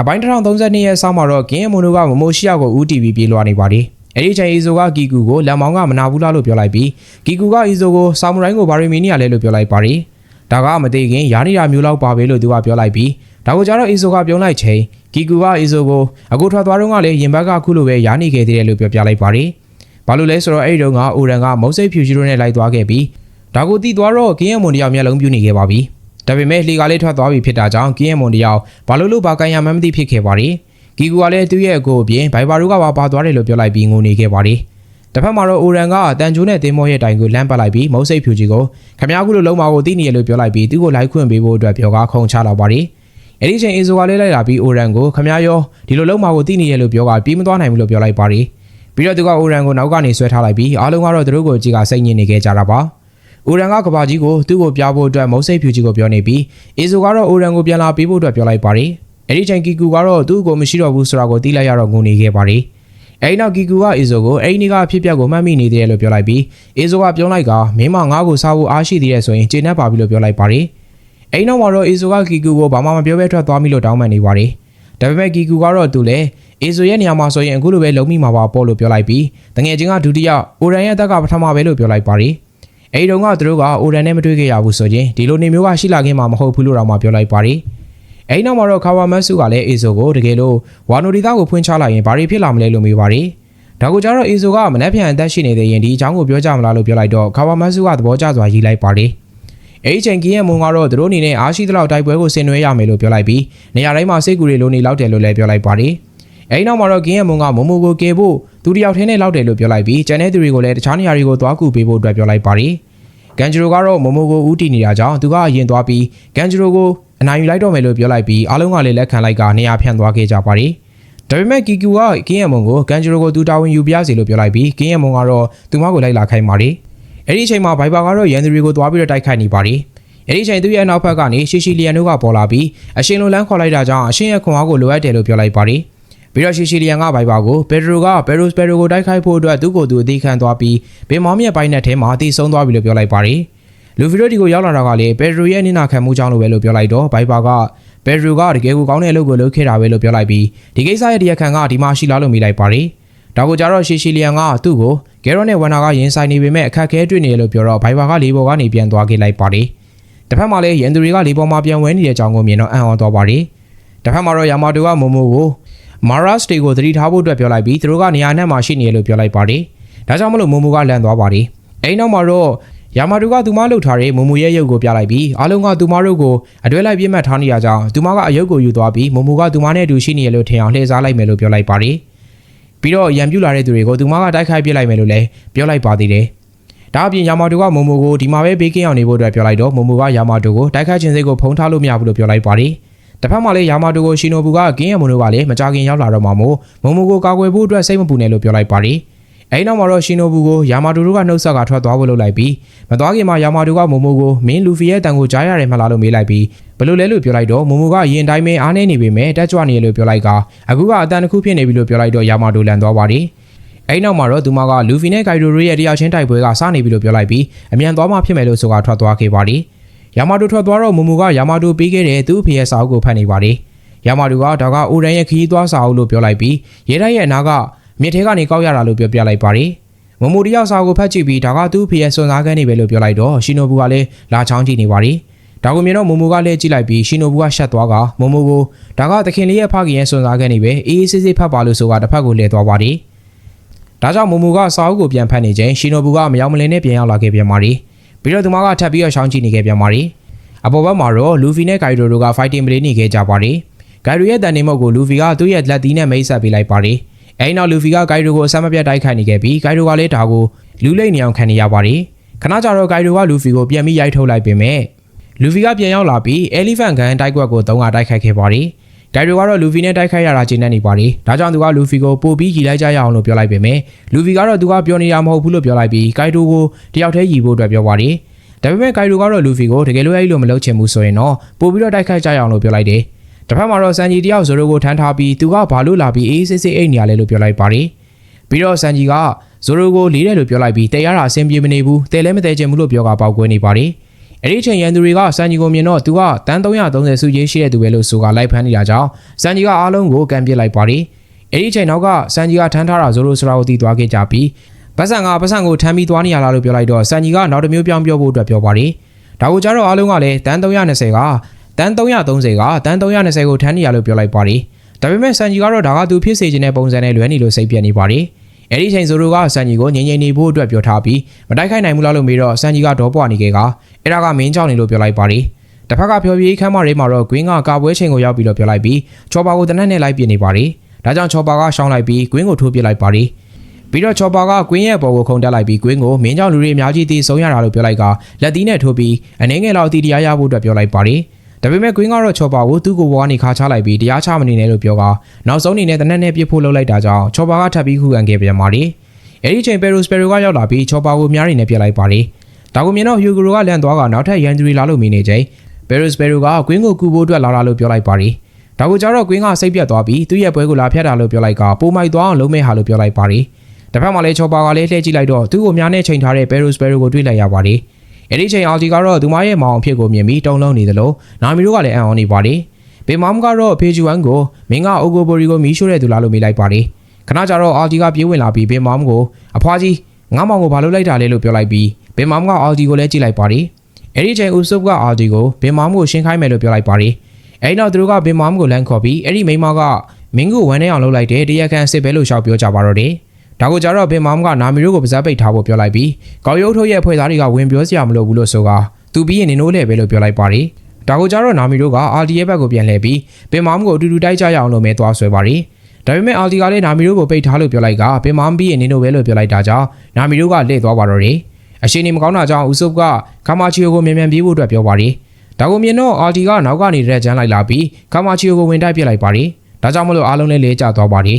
အပိုင်း1032ရဲ့ဆောင်းမှာတော့ကင်းအမွန်တို့ကမမိုရှိယာကိုဦးတီဗီပြေးလွှာနေပါတယ်အဲ့ဒီချိန်အီဇိုကကီကူကိုလက်မောင်းကမနာဘူးလားလို့ပြောလိုက်ပြီးကီကူကအီဇိုကိုဆာမူရိုင်းကိုဘာရီမီနီယာလဲလို့ပြောလိုက်ပါတယ်ဒါကမသိခင်ယာနီယာမျိုးလောက်ပါပဲလို့သူကပြောလိုက်ပြီးဒါကိုကြတော့အီဇိုကပြောလိုက်ချိန်ကီကူကအီဇိုကိုအခုထွက်သွားတော့ကလည်းရင်ဘက်ကခုလိုပဲယာနီခဲ့သေးတယ်လို့ပြောပြလိုက်ပါတယ်ဘာလို့လဲဆိုတော့အဲ့ဒီတော့ကအိုရန်ကမုံစိတ်ဖြူရှိတို့နဲ့လိုက်သွားခဲ့ပြီးဒါကိုတီးသွားတော့ကင်းအမွန်တယောက်မျက်လုံးပြူနေခဲ့ပါပြီ ဒါပေမဲ့လှေကလေးထွက်သွားပြီဖြစ်တာကြောင့်ကင်းအမွန်တယောက်ဘာလို့လို့ဘာကန်ရမှန်းမသိဖြစ်ခဲ့ပါတယ်ကီကူကလည်းသူ့ရဲ့အကိုအပြင်ဘိုင်ဘာတို့ကပါပါသွားတယ်လို့ပြောလိုက်ပြီးငိုနေခဲ့ပါတယ်တစ်ဖက်မှာတော့အိုရန်ကတန်ချိုးနဲ့တင်းမောရဲ့တိုင်ကိုလမ်းပတ်လိုက်ပြီးမုံစိတ်ဖြူကြီးကိုခမ ्या ခုလိုလုံးမကိုတီးနေရလို့ပြောလိုက်ပြီးသူ့ကိုလိုက်ခွင့်ပေးဖို့အတွက်ပြောကားခုံချလာပါတယ်အဲ့ဒီချိန်အေဇိုကလေးလိုက်လာပြီးအိုရန်ကိုခမ ्या ရောဒီလိုလုံးမကိုတီးနေရလို့ပြောကားပြီးမသွားနိုင်ဘူးလို့ပြောလိုက်ပါတယ်ပြီးတော့သူကအိုရန်ကိုနောက်ကနေဆွဲထားလိုက်ပြီးအားလုံးကတော့သူတို့ကိုကြည့်ကစိတ်ညစ်နေခဲ့ကြတာပါ အိုရန်ကကဘာကြီးကိုသူ့ကိုပြဖို့အတွက်မုံစိတ်ဖြူကြီးကိုပြောနေပြီးအေဇိုကတော့အိုရန်ကိုပြန်လာပေးဖို့အတွက်ပြောလိုက်ပါတယ်အဲ့ဒီချိန်ကီကူကတော့သူ့ကိုမရှိတော့ဘူးဆိုတာကိုသိလိုက်ရတော့ငုံနေခဲ့ပါတယ်အဲ့ဒီနောက်ကီကူကအေဇိုကိုအဲ့ဒီနေ့ကအဖြစ်အပျက်ကိုမှတ်မိနေတယ်လို့ပြောလိုက်ပြီးအေဇိုကပြောလိုက်ကမင်းမငါ့ကိုစားဖို့အားရှိသေးတယ်ဆိုရင်ကျေနပ်ပါပြီလို့ပြောလိုက်ပါတယ်အဲ့ဒီနောက်မှာတော့အေဇိုကကီကူကိုဘာမှမပြောဘဲထွက်သွားပြီလို့တောင်းပန်နေပါတယ်ဒါပေမဲ့ကီကူကတော့သူလည်းအေဇိုရဲ့နေရာမှာဆိုရင်အခုလိုပဲလုံးမိမှာပါပေါ့လို့ပြောလိုက်ပြီးတငယ်ချင်းကဒုတိယအိုရန်ရဲ့အသက်ကပထမပဲလို့ပြောလိုက်ပါတယ် အဲ့ဒီတော့ကသူတို့ကအိုရန်နဲ့မတွေ့ခဲ့ရဘူးဆိုရင်ဒီလိုနေမျိုးကရှိလာခင်မှာမဟုတ်ဘူးလို့တော့မှပြောလိုက်ပါတယ်အဲ့နောက်မှာတော့ခါဝါမတ်စုကလည်းအေဇိုကိုတကယ်လို့ဝါနိုဒီတာကိုဖွင့်ချလိုက်ရင်ဘာတွေဖြစ်လာမလဲလို့မေးပါတယ်။ဒါကိုကြတော့အေဇိုကမနှက်ပြန်အသက်ရှိနေသေးရင်ဒီအကြောင်းကိုပြောကြမလားလို့ပြောလိုက်တော့ခါဝါမတ်စုကသဘောကျစွာရေးလိုက်ပါတယ်။အဲ့ဒီချိန်ကင်းရဲ့မုံကတော့သူတို့အနေနဲ့အားရှိသလောက်တိုက်ပွဲကိုဆင်နွှဲရမယ်လို့ပြောလိုက်ပြီးနေရာတိုင်းမှာစိတ်ကူတွေလိုနေလောက်တယ်လို့လည်းပြောလိုက်ပါတယ်။ အဲ့ဒီနောက်မှာတော့ကင်းရဲ့မုံကမုံမိုကိုကယ်ဖို့သူတယောက်ထင်းနဲ့လောက်တယ်လို့ပြောလိုက်ပြီးကျန်တဲ့သူတွေကိုလည်းတခြားနေရာတွေကိုသွားကူပေးဖို့အတွက်ပြောလိုက်ပါတယ်။ကန်ဂျရိုကတော့မမိုကိုဦးတည်နေတာကြောင့်သူကအရင်သွားပြီးကန်ဂျရိုကိုအနိုင်ယူလိုက်တော့မယ်လို့ပြောလိုက်ပြီးအားလုံးကလည်းလက်ခံလိုက်ကနေရာဖြန့်သွားခဲ့ကြပါတယ်။ဒါပေမဲ့ကီကူကကင်းယမုံကိုကန်ဂျရိုကိုသူတာဝန်ယူပြရစီလို့ပြောလိုက်ပြီးကင်းယမုံကတော့သူမကိုလိုက်လာခိုင်းပါတယ်။အဲ့ဒီအချိန်မှာဘိုင်ဘာကတော့ရန်သူတွေကိုသွားပြီးတော့တိုက်ခိုက်နေပါတယ်။အဲ့ဒီအချိန်သူရဲ့နောက်ဘက်ကနေရှီရှီလီယန်တို့ကပေါ်လာပြီးအရှင်လိုလန်းခေါ်လိုက်တာကြောင့်အရှင်ရဲ့ခွန်အားကိုလိုအပ်တယ်လို့ပြောလိုက်ပါတယ်။ ပြီးတော့ရှီရှီလီယန်ကဘိုင်ဘာကိုပက်ဒရိုကဘယ်ရိုစပယ်ဒရိုကိုတိုက်ခိုက်ဖို့အတွက်သူ့ကိုယ်သူအသေးခံသွားပြီးဘေမောင်းမြက်ပိုင်းနဲ့ထဲမှာအသေးဆုံးသွားပြီလို့ပြောလိုက်ပါတယ်။လူဗီရိုဒီကိုရောက်လာတာကလည်းပက်ဒရိုရဲ့နင်းနာခံမှုကြောင့်လို့ပဲလို့ပြောလိုက်တော့ဘိုင်ဘာကဘယ်ဒရူကတကယ်ကိုကောင်းတဲ့အလုပ်ကိုလုပ်ခဲ့တာပဲလို့ပြောလိုက်ပြီးဒီကိစ္စရဲ့တရားခံကဒီမှာရှိလားလို့မေးလိုက်ပါတယ်။ဒါကိုကြတော့ရှီရှီလီယန်ကသူ့ကိုဂဲရောနဲ့ဝန်နာကရင်ဆိုင်နေပေမဲ့အခက်အခဲတွေ့နေတယ်လို့ပြောတော့ဘိုင်ဘာကလေးပေါ်ကနေပြန်သွားခဲ့လိုက်ပါတယ်။တစ်ဖက်မှာလည်းရန်သူတွေကလေးပေါ်မှာပြန်ဝဲနေတဲ့အကြောင်းကိုမြင်တော့အံ့ဩသွားပါတယ်။တစ်ဖက်မှာတော့ယာမာတိုကမိုမိုကို မာရာစတေကိုသတိထားဖို့အတွက်ပြောလိုက်ပြီးသူတို့ကနေရာနဲ့မှရှိနေတယ်လို့ပြောလိုက်ပါတယ်။ဒါကြောင့်မလို့မိုမိုကလန့်သွားပါတယ်။အဲဒီနောက်မှာတော့ယာမာတူကသူမလှုပ်ထားတဲ့မမူရဲ့ရုပ်ကိုပြလိုက်ပြီးအားလုံးကသူမတို့ကိုအတွဲလိုက်ပြစ်မှတ်ထားနေရကြောင်းသူမကအယုတ်ကိုယူသွားပြီးမမူကသူမနဲ့အတူရှိနေရလို့ထင်အောင်လှည့်စားလိုက်မယ်လို့ပြောလိုက်ပါတယ်။ပြီးတော့ရံပြူလာတဲ့သူတွေကိုသူမကတိုက်ခိုက်ပြစ်လိုက်မယ်လို့လည်းပြောလိုက်ပါသေးတယ်။ဒါအပြင်ယာမာတူကမမူကိုဒီမှာပဲဘေးကင်းအောင်နေဖို့အတွက်ပြောလိုက်တော့မမူကယာမာတူကိုတိုက်ခိုက်ခြင်းစိတ်ကိုဖုံးထားလို့မရဘူးလို့ပြောလိုက်ပါတယ်။ တစ်ဖက်မှာလည်းယာမာတူကိုရှင်နိုဘူးကကင်းရမွန်တို့ကလည်းမကြခင်ရောက်လာတော့မှမို့မမူကိုကာကွယ်ဖို့အတွက်စိတ်မပူနဲ့လို့ပြောလိုက်ပါတယ်။အဲဒီနောက်မှာတော့ရှင်နိုဘူးကိုယာမာတူတို့ကနှုတ်ဆက်ကထွက်သွားဖို့လုပ်လိုက်ပြီးမသွားခင်မှာယာမာတူကမိုမိုကိုမင်းလူဖီရဲ့တန်ကိုကြားရတယ်မလားလို့မေးလိုက်ပြီးဘလို့လဲလို့ပြောလိုက်တော့မိုမိုကရင်တိုင်းပဲအားနေနေပေမဲ့တက်ကြွနေရလို့ပြောလိုက်ကအခုကအတန်တစ်ခုဖြစ်နေပြီလို့ပြောလိုက်တော့ယာမာတူလန်သွားပါတယ်။အဲဒီနောက်မှာတော့သူမကလူဖီနဲ့ဂိုင်ဒိုရိုရဲ့တရားချင်းတိုက်ပွဲကစနေပြီလို့ပြောလိုက်ပြီးအမြန်သွားမှဖြစ်မယ်လို့ဆိုတာထွက်သွားခဲ့ပါတယ်။ ယာမာတူထွက်သွားတော့မိုမိုကယာမာတူပေးခဲ့တဲ့သူ့ဖေရဲ့စာအုပ်ကိုဖတ်နေပါတယ်။ယာမာတူကဒါကအိုရန်ရဲ့ခီးသွားစာအုပ်လို့ပြောလိုက်ပြီးရဲတိုက်ရဲ့အနာကမြစ်ထဲကနေကောက်ရတာလို့ပြောပြလိုက်ပါတယ်။မမိုတယောက်စာကိုဖတ်ကြည့်ပြီးဒါကသူ့ဖေရဲ့စွန်စားခန်းနေပဲလို့ပြောလိုက်တော့ရှင်နိုဘူးကလည်းလာချောင်းကြည့်နေပါတယ်။ဒါကိုမြင်တော့မမိုကလည်းကြည့်လိုက်ပြီးရှင်နိုဘူးကရှက်သွားကမမိုကိုဒါကသခင်လေးရဲ့ဖခင်ရဲ့စွန်စားခန်းနေပဲအေးအေးဆေးဆေးဖတ်ပါလို့ဆိုတာတစ်ဖက်ကိုလဲသွားပါတယ်။ဒါကြောင့်မမိုကစာအုပ်ကိုပြန်ဖတ်နေချိန်ရှင်နိုဘူးကမရောက်မလင်းနဲ့ပြန်ရောက်လာခဲ့ပြန်ပါတယ်။ ပြီးတော့သူမကထပ်ပြီးတော့ရှောင်းကြည့်နေခဲ့ပြန်ပါတယ်။အပေါ်ဘက်မှာတော့လူဖီနဲ့ဂိုင်ဒိုတို့က fighting play နေခဲ့ကြပါတယ်။ဂိုင်ဒိုရဲ့တန်နေမုတ်ကိုလူဖီကသူ့ရဲ့လက်သီးနဲ့မိတ်ဆက်ပေးလိုက်ပါတယ်။အဲဒီနောက်လူဖီကဂိုင်ဒိုကိုအဆက်မပြတ်တိုက်ခိုက်နေခဲ့ပြီးဂိုင်ဒိုကလည်းဒါကိုလူလိမ့်နေအောင်ခံနေရပါတယ်။ခဏကြာတော့ဂိုင်ဒိုကလူဖီကိုပြန်ပြီးရိုက်ထုတ်လိုက်ပေမဲ့လူဖီကပြန်ရောက်လာပြီး Elephant Gun တိုက်ကွက်ကိုသုံးကတိုက်ခိုက်ခဲ့ပါတယ်။ ဂိုင်ဒိုကတော့လူဖီနဲ့တိုက်ခိုက်ရတာကျင်းနေနေပါတယ်။ဒါကြောင့်သူကလူဖီကိုပို့ပြီးရီလိုက်ကြရအောင်လို့ပြောလိုက်ပေမဲ့လူဖီကတော့သူကပြောနေတာမဟုတ်ဘူးလို့ပြောလိုက်ပြီးဂိုင်ဒိုကိုတယောက်တည်းရီဖို့အတွက်ပြောပါတယ်။ဒါပေမဲ့ဂိုင်ဒိုကတော့လူဖီကိုတကယ်လို့အဲ့လိုမလုပ်ချင်ဘူးဆိုရင်တော့ပို့ပြီးတော့တိုက်ခိုက်ကြရအောင်လို့ပြောလိုက်တယ်။တစ်ဖက်မှာတော့စန်ဂျီတယောက်ဇိုရိုကိုထမ်းထားပြီးသူကဘာလို့လာပြီးအေးစစ်စစ်အိတ်နေရလဲလို့ပြောလိုက်ပါတယ်။ပြီးတော့စန်ဂျီကဇိုရိုကိုလေးတယ်လို့ပြောလိုက်ပြီးတဲရတာအဆင်ပြေမနေဘူးတဲလဲမတဲချင်ဘူးလို့ပြောကပေါက်ကွဲနေပါတယ်။ အဲ့ဒီအချိန်ရန်သူတွေကစန်ကြီးကိုမြင်တော့သူကတန်း330စုကြီးရှိတဲ့သူပဲလို့ဆိုကလိုက်ဖမ်းနေတာကြောင့်စန်ကြီးကအားလုံးကိုကန်ပစ်လိုက်ပါတယ်အဲ့ဒီအချိန်နောက်ကစန်ကြီးကထမ်းထားတာဇိုလိုစရာကိုတီးသွားခဲ့ကြပြီးပတ်စံကပတ်စံကိုထမ်းပြီးသွားနေရလားလို့ပြောလိုက်တော့စန်ကြီးကနောက်တစ်မျိုးပြောင်းပြောဖို့အတွက်ပြောပါတယ်ဒါကိုကြတော့အားလုံးကလည်းတန်း320ကတန်း330ကတန်း320ကိုထမ်းနေရလို့ပြောလိုက်ပါတယ်ဒါပေမဲ့စန်ကြီးကတော့ဒါကသူဖြစ်စေချင်တဲ့ပုံစံနဲ့လွဲနေလို့စိတ်ပြက်နေပါတယ် အဲ့ဒီအချိန်ဇိုလိုကစန်ကြီးကိုငြိမ်ငြိမ်နေဖို့အတွက်ပြောထားပြီးမတိုက်ခိုက်နိုင်ဘူးလားလို့မေးတော့စန်ကြီးကဒေါပွားနေခဲ့ကအဲ့ဒါကမင်းကြောက်နေလို့ပြောလိုက်ပါတယ်တစ်ဖက်ကဖြောပြေးခမ်းမရေးမှာတော့ဂွင်းကကာပွဲချိန်ကိုရောက်ပြီးတော့ပြောလိုက်ပြီးချော်ပါကိုတနက်နဲ့လိုက်ပြနေပါတယ်ဒါကြောင့်ချော်ပါကရှောင်းလိုက်ပြီးဂွင်းကိုထိုးပြလိုက်ပါတယ်ပြီးတော့ချော်ပါကဂွင်းရဲ့ပေါ်ကိုခုန်တက်လိုက်ပြီးဂွင်းကိုမင်းကြောင့်လူတွေအများကြီးတည်ဆုံးရတာလို့ပြောလိုက်ကလက်သီးနဲ့ထိုးပြီးအနေငယ်လောက်တီတရားရဖို့အတွက်ပြောလိုက်ပါတယ် ဒါပေမဲ့ဂွင်းကတော့ချော်ပါကိုသူ့ကိုဘွားနေခါချလိုက်ပြီးတရားချမနေနဲ့လို့ပြောကနောက်ဆုံးအနေနဲ့တနက်နဲ့ပြစ်ဖို့လုပ်လိုက်တာကြောင့်ချော်ပါကထပ်ပြီးခုခံခဲ့ပြန်ပါတယ်အဲ့ဒီချိန်ပယ်ရိုစပယ်ရိုကရောက်လာပြီးချော်ပါကိုများနေနဲ့ပြစ်လိုက်ပါတယ်ဒါကိုမြင်တော့ဟျူဂရိုကလန့်သွားကနောက်ထပ်ရန်သူတွေလာလို့မင်းနေချိန်ပယ်ရိုစပယ်ရိုကဂွင်းကိုကူဖို့အတွက်လာလာလို့ပြောလိုက်ပါတယ်ဒါကိုကြတော့ဂွင်းကစိတ်ပြတ်သွားပြီးသူ့ရဲ့ပွဲကိုလာဖျက်တာလို့ပြောလိုက်ကပိုမိုက်သွားအောင်လုံးမဲဟာလို့ပြောလိုက်ပါတယ်တစ်ဖက်မှာလည်းချော်ပါကလည်းလှည့်ကြည့်လိုက်တော့သူ့ကိုများနဲ့ချိန်ထားတဲ့ပယ်ရိုစပယ်ရိုကိုတွေ့လိုက်ရပါတယ် အဲ့ဒီချိန်အာလ်တီကတော့သူမရဲ့မောင်အဖြစ်ကိုမြင်ပြီးတုံလုံးနေသလိုနာမီတို့ကလည်းအံ့ဩနေပါတယ်ဘေမမ်ကတော့ဖေဂျူဝမ်ကိုမင်းကအိုဂိုဘိုရီကိုမီးရှို့တဲ့သူလားလို့မေးလိုက်ပါတယ်ခဏကြာတော့အာလ်တီကပြေးဝင်လာပြီးဘေမမ်ကိုအဖွားကြီးငါမောင်ကိုဘာလို့လိုက်တာလဲလို့ပြောလိုက်ပြီးဘေမမ်ကအာလ်တီကိုလည်းကြည့်လိုက်ပါတယ်အဲ့ဒီချိန်ဦးဆုပ်ကအာလ်တီကိုဘေမမ်ကိုရှင်းခိုင်းမယ်လို့ပြောလိုက်ပါတယ်အဲ့နောက်သူတို့ကဘေမမ်ကိုလမ်းခေါ်ပြီးအဲ့ဒီမိန်းမကမင်းကိုဝမ်းထဲအောင်လုပ်လိုက်တယ်တရားခံစစ်ပဲလို့ရှောက်ပြောကြပါတော့တယ် ဒါကိုကြတော့ဘင်မမ်ကနာမီတို့ကိုပါဇက်ပိတ်ထားဖို့ပြောလိုက်ပြီးကောက်ရုပ်ထုတ်ရဲ့ဖွဲ့သားတွေကဝင်ပြောစရာမလိုဘူးလို့ဆိုကသူပြီးရင်နင်တို့လည်းပဲလို့ပြောလိုက်ပါတယ်ဒါကိုကြတော့နာမီတို့ကအာလ်တီရဲ့ဘက်ကိုပြန်လှည့်ပြီးဘင်မမ်ကိုအတူတူတိုက်ကြရအောင်လို့မဲသွားဆွဲပါတယ်ဒါပေမဲ့အာလ်တီကလည်းနာမီတို့ကိုပိတ်ထားလို့ပြောလိုက်ကဘင်မမ်ပြီးရင်နင်တို့ပဲလို့ပြောလိုက်တာကြောင့်နာမီတို့ကလှည့်သွားပါတော့တယ်အရှင်နေမကောင်းတာကြောင့်ဦးဆုပ်ကကာမာချီယိုကိုမြန်မြန်ပြေးဖို့အတွက်ပြောပါတယ်ဒါကိုမြင်တော့အာလ်တီကနောက်ကနေရက်ချမ်းလိုက်လာပြီးကာမာချီယိုကိုဝင်တိုက်ပြစ်လိုက်ပါတယ်ဒါကြောင့်မလို့အားလုံးလည်းလဲကျသွားပါတယ်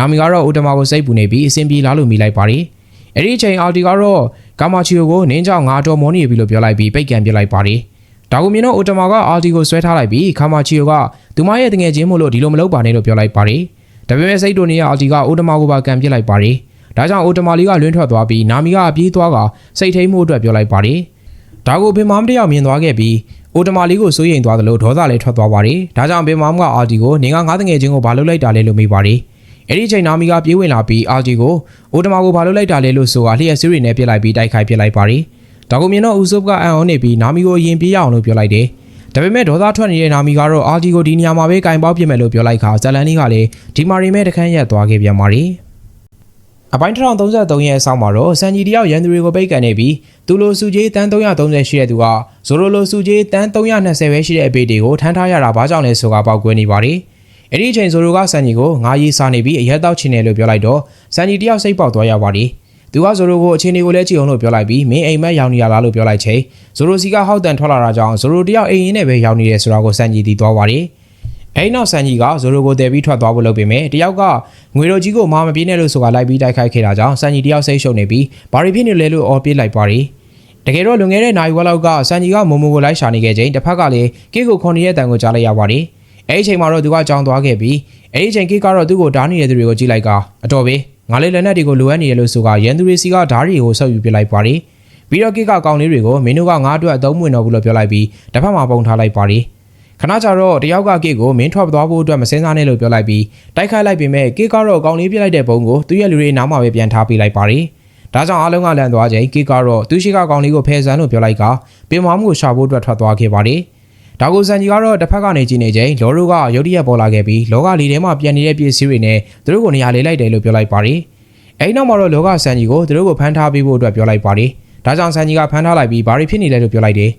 နာမီကတော့အိုတမာကိုစိတ်ပူနေပြီးအဆင်ပြေလားလို့မိလိုက်ပါတယ်။အဲ့ဒီအချိန်အာလ်တီကတော့ကာမာချီယိုကိုနင်းကြောင်ငါတော်မောနေပြီလို့ပြောလိုက်ပြီးပိတ်ကန်ပြလိုက်ပါတယ်။ဒါကိုမြင်တော့အိုတမာကအာလ်တီကိုဆွဲထားလိုက်ပြီးကာမာချီယိုကသူမရဲ့တငယ်ချင်းမို့လို့ဒီလိုမလုပ်ပါနဲ့လို့ပြောလိုက်ပါတယ်။ဒါပေမဲ့စိတ်တူနေရအာလ်တီကအိုတမာကိုပါကန်ပြလိုက်ပါတယ်။ဒါကြောင့်အိုတမာလီကလွင့်ထွက်သွားပြီးနာမီကအပြေးသွားကစိတ်ထိန်မှုအတွက်ပြောလိုက်ပါတယ်။ဒါကိုဘင်မမ်တယောက်မြင်သွားခဲ့ပြီးအိုတမာလီကိုစိုးရိမ်သွားသလိုဒေါသလည်းထွက်သွားပါတယ်။ဒါကြောင့်ဘင်မမ်ကအာလ်တီကိုနင်ကငါတငယ်ချင်းကိုဘာလုပ်လိုက်တာလဲလို့မေးပါတယ်။ အဲ့ဒီချိန်နာမီကပြေးဝင်လာပြီးအာဂျီကိုအိုတမာကိုဘာလို့လိုက်တာလဲလို့ဆိုတာလျှက်စီးရီနဲ့ပြစ်လိုက်ပြီးတိုက်ခိုက်ပြစ်လိုက်ပါတယ်။ဒါကိုမြင်တော့ဦးဆုပ်ကအံ့ဩနေပြီးနာမီကိုအရင်ပြေးရအောင်လို့ပြောလိုက်တယ်။ဒါပေမဲ့ဒေါသထွက်နေတဲ့နာမီကတော့အာဂျီကိုဒီနေရာမှာပဲကင်ပေါက်ပြစ်မယ်လို့ပြောလိုက်ခါဇလန်နီကလည်းဒီမာရီမဲတခန်းရက်သွားခဲ့ပြန်ပါတယ်။အပိုင်း1033ရဲ့အဆောင်မှာတော့စန်ဂျီတယောက်ရန်သူတွေကိုပိတ်ကန်နေပြီးသူလိုစုကြီးတန်း330ရှိတဲ့သူကဇိုလိုလိုစုကြီးတန်း320ပဲရှိတဲ့အပေတွေကိုထမ်းထားရတာဘာကြောင့်လဲဆိုတာပေါက်ကွဲနေပါတယ်။ အဲ့ဒီအချိန်ဇိုလိုကစန်ဂျီကိုငါရေးစားနေပြီးအရက်တောက်ချင်တယ်လို့ပြောလိုက်တော့စန်ဂျီတယောက်စိတ်ပေါက်သွားရပါတယ်။သူကဇိုလိုကိုအချိန်တွေကိုလည်းကြည့်အောင်လို့ပြောလိုက်ပြီးမင်းအိမ်မက်ရောက်နေရလားလို့ပြောလိုက်ချိန်ဇိုလိုစီကဟောက်တန်ထွက်လာတာကြောင့်ဇိုလိုတယောက်အိမ်ရင်းနဲ့ပဲရောက်နေတယ်ဆိုတာကိုစန်ဂျီသိသွားပါတယ်။အဲ့နောက်ဆန်ကြီးကဇိုရိုကိုတည်ပြီးထွက်သွားဖို့လုပ်ပေမဲ့တယောက်ကငွေတော်ကြီးကိုမာမပြေးနဲ့လို့ဆိုတာလိုက်ပြီးတိုက်ခိုက်ခဲ့တာကြောင့်ဆန်ကြီးတယောက်စိတ်ရှုပ်နေပြီးဘာရီဖြစ်နေလဲလို့အော်ပြေးလိုက်ပါတယ်တကယ်တော့လွန်ခဲ့တဲ့နိုင်ဝက်လောက်ကဆန်ကြီးကမုံမုံကိုလိုက်ရှာနေခဲ့ချိန်တစ်ဖက်ကလည်းကိကိုခွန်ရဲ့တန်ကိုကြားလိုက်ရပါတယ် အဲ့ဒီအချိန်မှာတော့သူကကြောင်သွားခဲ့ပြီးအဲ့ဒီအချိန်ကိကတော့သူ့ကိုဓာတ်နေတဲ့သူတွေကိုကြည့်လိုက်ကအတော်ပဲငါလေးလက်နက်တွေကိုလိုအပ်နေတယ်လို့ဆိုကရန်သူတွေစီကဓာတ်တွေကိုဆုပ်ယူပစ်လိုက်ပါတယ်ပြီးတော့ကိကကောင်းလေးတွေကိုမင်းတို့ကငါ့အတွက်အသုံးဝင်တော့ဘူးလို့ပြောလိုက်ပြီးတစ်ဖက်မှာပုံထားလိုက်ပါတယ်ခဏကြာတော့တယောက်ကကိကိုမင်းထွက်သွားဖို့အတွက်မစင်းစားနဲ့လို့ပြောလိုက်ပြီးတိုက်ခိုက်လိုက်ပေမဲ့ကိကတော့ကောင်းလေးပြလိုက်တဲ့ပုံကိုသူ့ရဲ့လူတွေနားမှာပဲပြန်ထားပေးလိုက်ပါတယ်ဒါကြောင့်အားလုံးကလန့်သွားချိန်ကိကတော့သူရှိကကောင်လေးကိုဖယ်ဆန်းလို့ပြောလိုက်ကပင်မမှုကိုရှာဖို့အတွက်ထွက်သွားခဲ့ပါတယ် ဒါကိုစန်ကြီးကတော့တစ်ဖက်ကနေကြည့်နေချိန်လော်ရိုကရုတ်တရက်ပေါ်လာခဲ့ပြီးလောကလီထဲမှာပြန်နေတဲ့ပစ္စည်းတွေနဲ့သူတို့ကိုနေရာလေးလိုက်တယ်လို့ပြောလိုက်ပါတယ်အဲဒီနောက်မှာတော့လောကစန်ကြီးကိုသူတို့ကိုဖမ်းထားပေးဖို့အတွက်ပြောလိုက်ပါတယ်ဒါကြောင့်စန်ကြီးကဖမ်းထားလိုက်ပြီးဘာတွေဖြစ်နေလဲလို့ပြောလိုက်တယ်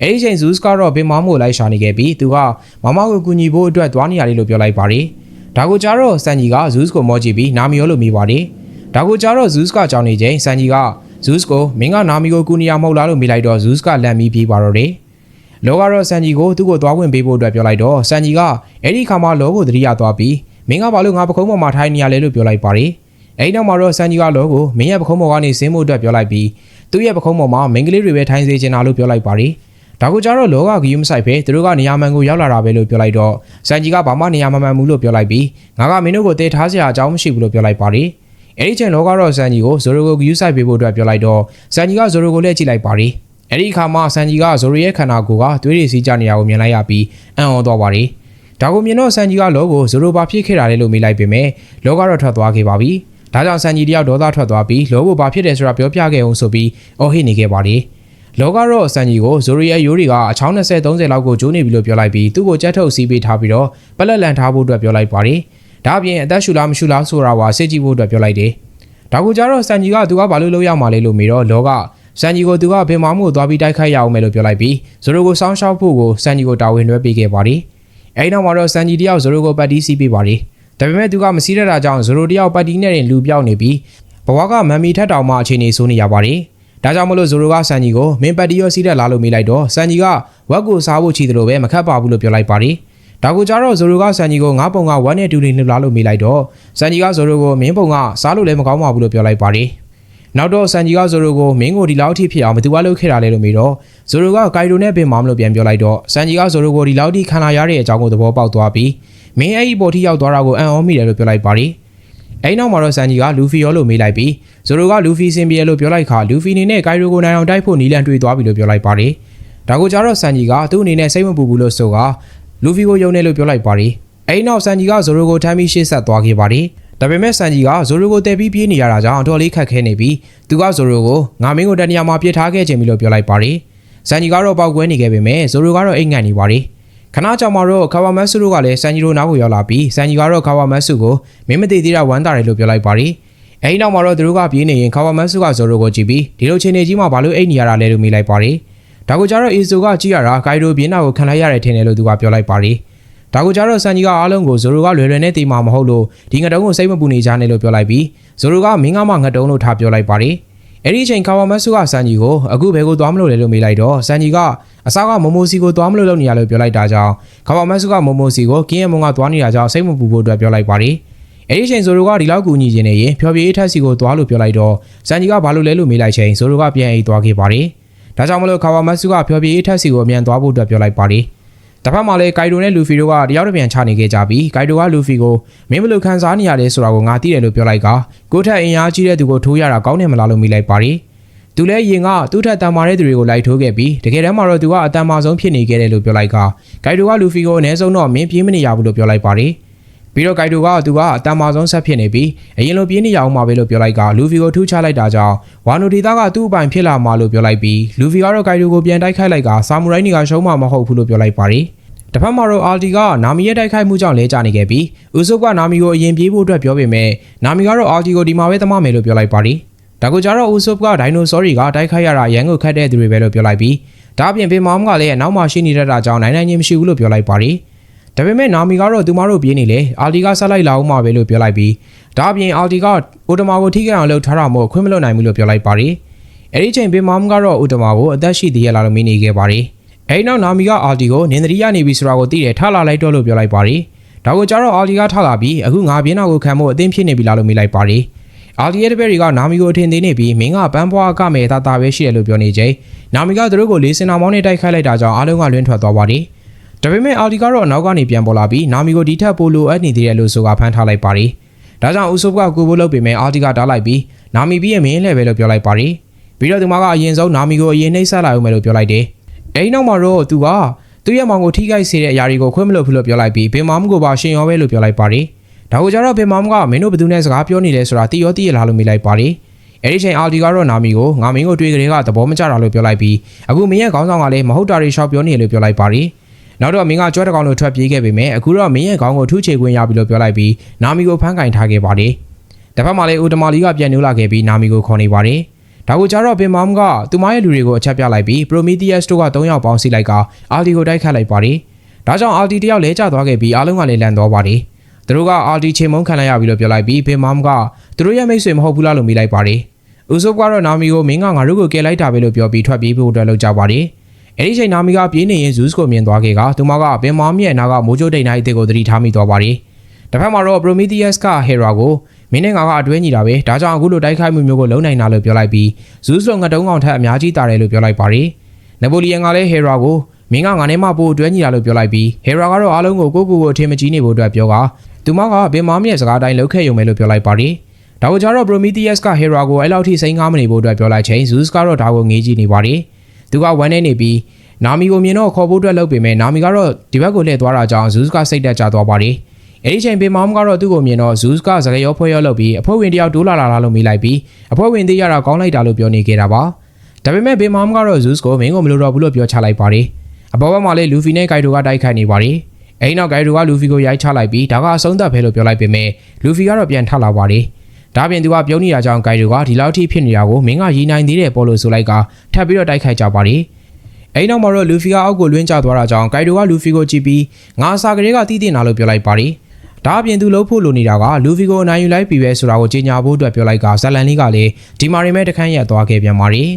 အဲ့ဒီချိန်ဇူးစ်ကတော့ဘင်မောင်ကိုလိုက်ရှာနေခဲ့ပြီးသူကမမကိုကူညီဖို့အတွက်သွားနေရတယ်လို့ပြောလိုက်ပါတယ်။ဒါကိုကြားတော့စန်ကြီးကဇူးစ်ကိုမောကြည့်ပြီးနာမီယောလို့မိပါတယ်။ဒါကိုကြားတော့ဇူးစ်ကကြောင်းနေချိန်စန်ကြီးကဇူးစ်ကိုမင်းကနာမီကိုကူညီရမဟုတ်လားလို့မိလိုက်တော့ဇူးစ်ကလန့်ပြီးပြေးပါတော့တယ်။ လောကတော့စန်ကြီးကိုသူ့ကိုသွားဝင်ပေးဖို့အတွက်ပြောလိုက်တော့စန်ကြီးကအဲ့ဒီခါမှလောကိုတတိယသွားပြီးမင်းကဘာလို့ငါပခုံးပေါ်မှာထိုင်နေရလဲလို့ပြောလိုက်ပါတယ်။အဲ့ဒီနောက်မှာတော့စန်ကြီးကလောကိုမင်းရဲ့ပခုံးပေါ်ကနေဆင်းဖို့အတွက်ပြောလိုက်ပြီးသူ့ရဲ့ပခုံးပေါ်မှာမင်္ဂလေးတွေပဲထိုင်စေချင်တာလို့ပြောလိုက်ပါတယ်။ဒါကိုကြတော့လောကဂယူးမဆိုင်ပဲသူတို့ကနေရာမှန်ကိုရောက်လာတာပဲလို့ပြောလိုက်တော့စန်ဂျီကဘာမှနေရာမမှန်ဘူးလို့ပြောလိုက်ပြီးငါကမင်းတို့ကိုတည်ထားစရာအကြောင်းမရှိဘူးလို့ပြောလိုက်ပါတယ်။အဲဒီချိန်လောကတော့စန်ဂျီကိုဇိုရိုကိုဂယူးဆိုင်ပေးဖို့အတွက်ပြောလိုက်တော့စန်ဂျီကဇိုရိုကိုလည်းကြည့်လိုက်ပါတယ်။ အဲ့ဒီအခါမှာဆန်ဂျီကဇိုရီရဲ့ခန္ဓာကိုယ်ကသွေးတွေစီးကြနေတာကိုမြင်လိုက်ရပြီးအံ့ဩသွားပါတယ်။ဒါကိုမြင်တော့ဆန်ဂျီကလောကိုဇိုရိုဘာဖြစ်ခဲ့တာလေလို့မေးလိုက်ပေမဲ့လောကတော့ထွက်သွားခဲ့ပါပြီ။ဒါကြောင့်ဆန်ဂျီတယောက်ဒေါသထွက်သွားပြီးလောကိုဘာဖြစ်တယ်ဆိုတာပြောပြခဲ့အောင်ဆိုပြီးအော်ဟစ်နေခဲ့ပါတယ်။လောကတော့ဆန်ဂျီကိုဇိုရီရဲ့ရိုးတွေကအချောင်း20 30လောက်ကိုကျိုးနေပြီလို့ပြောလိုက်ပြီးသူ့ကိုကြက်ထုတ်စီးပေးထားပြီးတော့ပလက်လန်ထားဖို့အတွက်ပြောလိုက်ပါတယ်။ဒါအပြင်အသက်ရှူလားမရှူလားဆိုတာကစစ်ကြည့်ဖို့အတွက်ပြောလိုက်တယ်။ဒါကိုကြတော့ဆန်ဂျီကသူကဘာလို့လုပ်ရမှာလဲလို့မေးတော့လောက ဆန်ဂျီကိုသူကဘင်မာမှုကိုသွားပြီးတိုက်ခိုက်ရအောင်မယ်လို့ပြောလိုက်ပြီးဇိုရိုကိုစောင်းရှောက်ဖို့ကိုဆန်ဂျီကိုတာဝန်လွှဲပေးခဲ့ပါတယ်။အဲဒီနောက်မှာတော့ဆန်ဂျီတယောက်ဇိုရိုကိုပတ်တီးစီးပေးပါတယ်။ဒါပေမဲ့သူကမစီးရတာကြောင့်ဇိုရိုတယောက်ပတ်တီးနဲ့လူပြောက်နေပြီးဘဝကမမ်မီထက်တောင်မှအခြေအနေဆိုးနေရပါတယ်။ဒါကြောင့်မလို့ဇိုရိုကဆန်ဂျီကိုမင်းပတ်တီးရောစီးတက်လာလို့မေးလိုက်တော့ဆန်ဂျီကဝက်ကိုစားဖို့ချီတယ်လို့ပဲမခတ်ပါဘူးလို့ပြောလိုက်ပါတယ်။ဒါကိုကြတော့ဇိုရိုကဆန်ဂျီကိုငါးပုံကဝက်နဲ့တူနေလှလာလို့မေးလိုက်တော့ဆန်ဂျီကဇိုရိုကိုမင်းပုံကစားလို့လည်းမကောင်းပါဘူးလို့ပြောလိုက်ပါတယ်။ နောက်တော့ဆန်ဂျီကဇိုရိုကိုမင်းကိုဒီလောက်ထိဖြစ်အောင်ဘယ်သူကလုပ်ခဲ့တာလဲလို့မေးတော့ဇိုရိုကကိုင်ရိုနဲ့ပင်မမလို့ပြန်ပြောလိုက်တော့ဆန်ဂျီကဇိုရိုကိုဒီလောက်ထိခံလာရတဲ့အကြောင်းကိုသဘောပေါက်သွားပြီးမင်းအဲ့ဒီပေါ်ထိရောက်သွားတာကိုအံ့ဩမိတယ်လို့ပြောလိုက်ပါတယ်။အဲဒီနောက်မှာတော့ဆန်ဂျီကလူဖီရောလို့မေးလိုက်ပြီးဇိုရိုကလူဖီစင်ပြေလို့ပြောလိုက်ခါလူဖီနေနဲ့ကိုင်ရိုကိုနိုင်အောင်တိုက်ဖို့နီလန်တွေ့သွားပြီလို့ပြောလိုက်ပါတယ်။ဒါကိုကြတော့ဆန်ဂျီကသူ့အနေနဲ့စိတ်မပူဘူးလို့ဆိုကလူဖီကိုယုံနေလို့ပြောလိုက်ပါတယ်။အဲဒီနောက်ဆန်ဂျီကဇိုရိုကိုထမ်းပြီးရှေ့ဆက်သွားခဲ့ပါတယ်။ ဒါပေမဲ့ဆန်ဂျီကဇိုရိုကိုတဲပြီးပြေးနေရတာကြောင့်အတော်လေးခက်ခဲနေပြီးသူကဇိုရိုကိုငါမင်းကိုတနေရာမှာပြစ်ထားခဲ့ခြင်းပြီလို့ပြောလိုက်ပါတယ်။ဆန်ဂျီကတော့ပောက်ကွဲနေခဲ့ပေမဲ့ဇိုရိုကတော့အိတ်ငတ်နေပါတယ်။ခဏကြောင်မှာတော့ကာဝါမတ်ဆူတို့ကလည်းဆန်ဂျီရိုနားကိုရောက်လာပြီးဆန်ဂျီကတော့ကာဝါမတ်ဆူကိုမင်းမသိသေးတာဝမ်းတာတယ်လို့ပြောလိုက်ပါတယ်။အဲဒီနောက်မှာတော့သူတို့ကပြေးနေရင်ကာဝါမတ်ဆူကဇိုရိုကိုကြည့်ပြီးဒီလိုချင်းနေကြီးမှာဘာလို့အိတ်နေရတာလဲလို့မေးလိုက်ပါတယ်။ဒါကိုကြတော့အီဆိုကကြည့်ရတာဂိုင်ရိုပြင်းတာကိုခံလိုက်ရတယ်ထင်တယ်လို့သူကပြောလိုက်ပါတယ်။ ဒါကိုကြတော့ဆန်ဂျီကအားလုံးကိုဇိုရိုကလွယ်လွယ်နဲ့တေးမှာမဟုတ်လို့ဒီငတုံးကိုစိတ်မပူနေကြနဲ့လို့ပြောလိုက်ပြီးဇိုရိုကမင်းကမှငတုံးလို့ထားပြောလိုက်ပါတယ်။အဲ့ဒီအချိန်ကာဝါမတ်ဆူကဆန်ဂျီကိုအခုဘယ်ကိုသွားမလို့လဲလို့မေးလိုက်တော့ဆန်ဂျီကအစားကမမိုစီကိုသွားမလို့လုပ်နေရလို့ပြောလိုက်တာကြောင့်ကာဝါမတ်ဆူကမမိုစီကိုကင်းရမုံကသွားနေတာကြောင့်စိတ်မပူဖို့အတွက်ပြောလိုက်ပါတယ်။အဲ့ဒီအချိန်ဇိုရိုကဒီလောက်ကူညီခြင်းနေရင်ဖျော်ဖြေအေးထက်စီကိုသွားလို့ပြောလိုက်တော့ဆန်ဂျီကဘာလို့လဲလို့မေးလိုက်ချိန်ဇိုရိုကပြန်အိတ်သွားခဲ့ပါတယ်။ဒါကြောင့်မလို့ကာဝါမတ်ဆူကဖျော်ဖြေအေးထက်စီကိုအမြန်သွားဖို့အတွက်ပြောလိုက်ပါတယ်။ တစ်ဖက်မှာလည်းဂိုင်ဒိုနဲ့လူဖီတို့ကတယောက်တစ်ပြန်ချနေခဲ့ကြပြီးဂိုင်ဒိုကလူဖီကိုမင်းဘယ်လိုခံစားနေရလဲဆိုတာကိုငါသိတယ်လို့ပြောလိုက်ကကိုထက်အင်အားကြီးတဲ့သူကိုထိုးရတာကောင်းတယ်မလားလို့မိလိုက်ပါတယ်။သူလည်းရင်ကသူ့ထက်တန်မာတဲ့သူတွေကိုလိုက်ထိုးခဲ့ပြီးတကယ်တမ်းမှာတော့သူကအတန်မာဆုံးဖြစ်နေခဲ့တယ်လို့ပြောလိုက်ကဂိုင်ဒိုကလူဖီကိုအနည်းဆုံးတော့မင်းပြေးမနေရဘူးလို့ပြောလိုက်ပါတယ်။ပြီးတော့ဂိုင်ဒိုကသူကအတန်မာဆုံးဆက်ဖြစ်နေပြီးအရင်လိုပြေးနေရအောင်မှာပဲလို့ပြောလိုက်ကလူဖီကိုထူးချလိုက်တာကြောင့်ဝါနိုဒီတာကသူ့အပိုင်ဖြစ်လာမှာလို့ပြောလိုက်ပြီးလူဖီကတော့ဂိုင်ဒိုကိုပြန်တိုက်ခိုက်လိုက်ကဆာမူရိုင်းတွေကရှုံးမှာမဟုတ်ဘူးလို့ပြောလိုက်ပါတယ်။ တစ်ဖက်မှာတော့အာလ်တီကနာမီရဲ့တိုက်ခိုက်မှုကြောင့်လဲကျနေခဲ့ပြီးဥဆုပ်ကနာမီကိုအရင်ပြေးဖို့အတွက်ပြောပေမဲ့နာမီကတော့အာလ်တီကိုဒီမှာပဲသမားမယ်လို့ပြောလိုက်ပါတယ်။ဒါကိုကြတော့ဥဆုပ်ကဒိုင်နိုဆောတွေကတိုက်ခိုက်ရတာရန်ကိုခတ်တဲ့သူတွေပဲလို့ပြောလိုက်ပြီးဒါအပြင်ပင်မောင်ကလည်းအနောက်မှာရှိနေတတ်တာကြောင့်နိုင်နိုင်ချင်းမရှိဘူးလို့ပြောလိုက်ပါတယ်။ဒါပေမဲ့နာမီကတော့သူမတို့ပြေးနေလေအာလ်တီကဆက်လိုက်လာအောင်မှာပဲလို့ပြောလိုက်ပြီးဒါအပြင်အာလ်တီကအိုတမာကိုထိခိုက်အောင်လုပ်ထားတာမို့ခွင့်မလွတ်နိုင်ဘူးလို့ပြောလိုက်ပါတယ်။အဲဒီချိန်ပင်မောင်ကတော့အိုတမာကိုအသက်ရှိသေးရလားလို့မေးနေခဲ့ပါတယ်။ အဲဒီနောက်နာမီကအာလ်တီကိုနင်သတိရနေပြီဆိုတာကိုသိတယ်ထလာလိုက်တော့လို့ပြောလိုက်ပါတယ်။ဒါကိုကြတော့အာလ်တီကထလာပြီးအခုငါပြင်းတော်ကိုခံဖို့အသင်းဖြစ်နေပြီလားလို့မေးလိုက်ပါတယ်။အာလ်တီရဲ့တပည့်တွေကနာမီကိုအထင်သေးနေပြီးမင်းကပန်းပွားကမဲ့တာတာပဲရှိတယ်လို့ပြောနေချိန်နာမီကသူတို့ကိုလေးစင်နာမောင်းနဲ့တိုက်ခိုက်လိုက်တာကြောင့်အားလုံးကလွင့်ထွက်သွားပါတယ်။ဒါပေမဲ့အာလ်တီကတော့အနောက်ကနေပြန်ပေါ်လာပြီးနာမီကိုဒီထက်ပိုလိုအပ်နေသေးတယ်လို့ဆိုကဖမ်းထားလိုက်ပါတယ်။ဒါကြောင့်ဥဆုပ်ကကိုဘိုးလုပ်ပေမဲ့အာလ်တီကဓာတ်လိုက်ပြီးနာမီပြီးရင်မင်းလည်းပဲလို့ပြောလိုက်ပါတယ်။ပြီးတော့သူမကအရင်ဆုံးနာမီကိုအရင်နှိမ့်ဆက်လိုက်အောင်မယ်လို့ပြောလိုက်တယ်။ အဲဒီနောက်မှာတော့သူကသူ့ရဲ့မောင်ကိုထိခိုက်စေတဲ့အရာတွေကိုခွင့်မလို့ဘူးလို့ပြောလိုက်ပြီးဘင်မမ်ကိုပါရှင်ရောပဲလို့ပြောလိုက်ပါတယ်။ဒါကိုကြတော့ဘင်မမ်ကမင်းတို့ဘယ်သူနဲ့စကားပြောနေလဲဆိုတာသိရောသိရလားလို့မေးလိုက်ပါတယ်။အဲဒီချိန်အာလ်ဒီကတော့နာမီကိုငါမင်းကိုတွေ့ကြတဲ့ကသဘောမကျတာလို့ပြောလိုက်ပြီးအခုမင်းရဲ့ခေါင်းဆောင်ကလည်းမဟုတ်တာတွေရှောက်ပြောနေတယ်လို့ပြောလိုက်ပါတယ်။နောက်တော့မင်းကကြွက်တကောင်လို့ထွက်ပြေးခဲ့ပေမဲ့အခုတော့မင်းရဲ့ခေါင်းကိုထုချေခွင့်ရပြီလို့ပြောလိုက်ပြီးနာမီကိုဖမ်းကင်ထားခဲ့ပါတယ်။တစ်ဖက်မှာလည်းဦးတမာလီကပြန်နှိုးလာခဲ့ပြီးနာမီကိုခေါ်နေပါတယ်။ ဒါကိုကြတော့ပင်မမ်ကသူမရဲ့လူတွေကိုအချက်ပြလိုက်ပြီးပရိုမီသီးယပ်စ်တို့က၃ယောက်ပေါင်းစီလိုက်ကအာလ်တီကိုတိုက်ခတ်လိုက်ပါတယ်။ဒါကြောင့်အာလ်တီတယောက်လဲကျသွားခဲ့ပြီးအားလုံးကလည်းလန်သွားပါတယ်။သူတို့ကအာလ်တီချိန်မုံခံလိုက်ရပြီလို့ပြောလိုက်ပြီးပင်မမ်ကသူတို့ရဲ့မိတ်ဆွေမဟုတ်ဘူးလားလို့မေးလိုက်ပါတယ်။ဥဆုပ်ကတော့နာမီကိုမင်းကငါတို့ကိုကယ်လိုက်တာပဲလို့ပြောပြီးထွက်ပြေးဖို့အတွက်လုပ်ကြပါတယ်။အဲဒီချိန်နာမီကပြေးနေရင်ဇူးစ်ကိုမြင်သွားခဲ့ကသူမကပင်မမ်ရဲ့အနာကမိုးကြိုးတိတ်နိုင်အစ်စ်ကိုသတိထားမိသွားပါတယ်။တစ်ဖက်မှာတော့ပရိုမီသီးယပ်စ်ကဟေရာကို မင်းနဲ့ငါကအတွဲညီတာပဲဒါကြောင့်အခုလိုတိုက်ခိုက်မှုမျိုးကိုလုံနိုင်တာလို့ပြောလိုက်ပြီးဇူးစ်လုံးငတုံးကောင်ထက်အများကြီးတာတယ်လို့ပြောလိုက်ပါတယ်နပိုလီယန်ကလည်းဟေရာကိုမင်းကငါနဲ့မှပို့အတွဲညီတာလို့ပြောလိုက်ပြီးဟေရာကတော့အားလုံးကိုကိုကိုကိုအထင်မကြီးနေဖို့အတွက်ပြောကသူမကဘင်မာမရဲ့စကားတိုင်းလုပ်ခဲ့ရုံပဲလို့ပြောလိုက်ပါတယ်ဒါကိုကြတော့ပရိုမီသီးယပ်စ်ကဟေရာကိုအဲ့လောက်ထိစိန်ကားမနေဖို့အတွက်ပြောလိုက်ချိန်ဇူးစ်ကတော့ဒါကိုငေးကြည့်နေပါတယ်သူကဝမ်းနေနေပြီးနာမီကိုမြင်တော့ခေါ်ဖို့အတွက်လုပ်ပေမဲ့နာမီကတော့ဒီဘက်ကိုလှည့်သွားတာကြောင့်ဇူးကစိတ်တက်ကြသွားပါတယ် အဲ့ဒီချိန်ပေမောင်ကတော့သူ့ကိုမြင်တော့ဇူးကစကားရောဖွဲရောလုပ်ပြီးအဖွဲ့ဝင်တယောက်ဒိုးလာလာလာလို့မိလိုက်ပြီးအဖွဲ့ဝင်သေးရတာကောင်းလိုက်တာလို့ပြောနေခဲ့တာပါဒါပေမဲ့ဘေမောင်ကတော့ဇူးကိုမင်းကိုမလိုတော့ဘူးလို့ပြောချလိုက်ပါတယ်အပေါ်ဘက်မှာလည်းလူဖီနဲ့ဂိုက်တိုကတိုက်ခိုက်နေပါတယ်အဲ့နောက်ဂိုက်တိုကလူဖီကိုရိုက်ချလိုက်ပြီးဒါကအဆုံးသတ်ပဲလို့ပြောလိုက်ပေမဲ့လူဖီကတော့ပြန်ထလာပါတယ်ဒါပြင်သူကပြုံးနေတာကြောင့်ဂိုက်တိုကဒီလောက်ထိဖြစ်နေတာကိုမင်းကရီနိုင်သေးတယ်ပေါ်လို့ဆိုလိုက်ကထပ်ပြီးတော့တိုက်ခိုက်ကြပါတယ်အဲ့နောက်မှာတော့လူဖီကအောက်ကိုလွှင့်ကျသွားတာကြောင့်ဂိုက်တိုကလူဖီကိုကြည့်ပြီးငါစာကလေးကတီးတင်တာလို့ပြောလိုက်ပါတယ် ဒါအပြင်သူလှုပ်ဖို့လိုနေတာကလူဖီကိုအနိုင်ယူလိုက်ပြီပဲဆိုတာကိုကြေညာဖို့အတွက်ပြောလိုက်ကဇလန်လေးကလည်းဒီမာရီမဲတခန်းရက်သွားခဲ့ပြန်ပါတယ်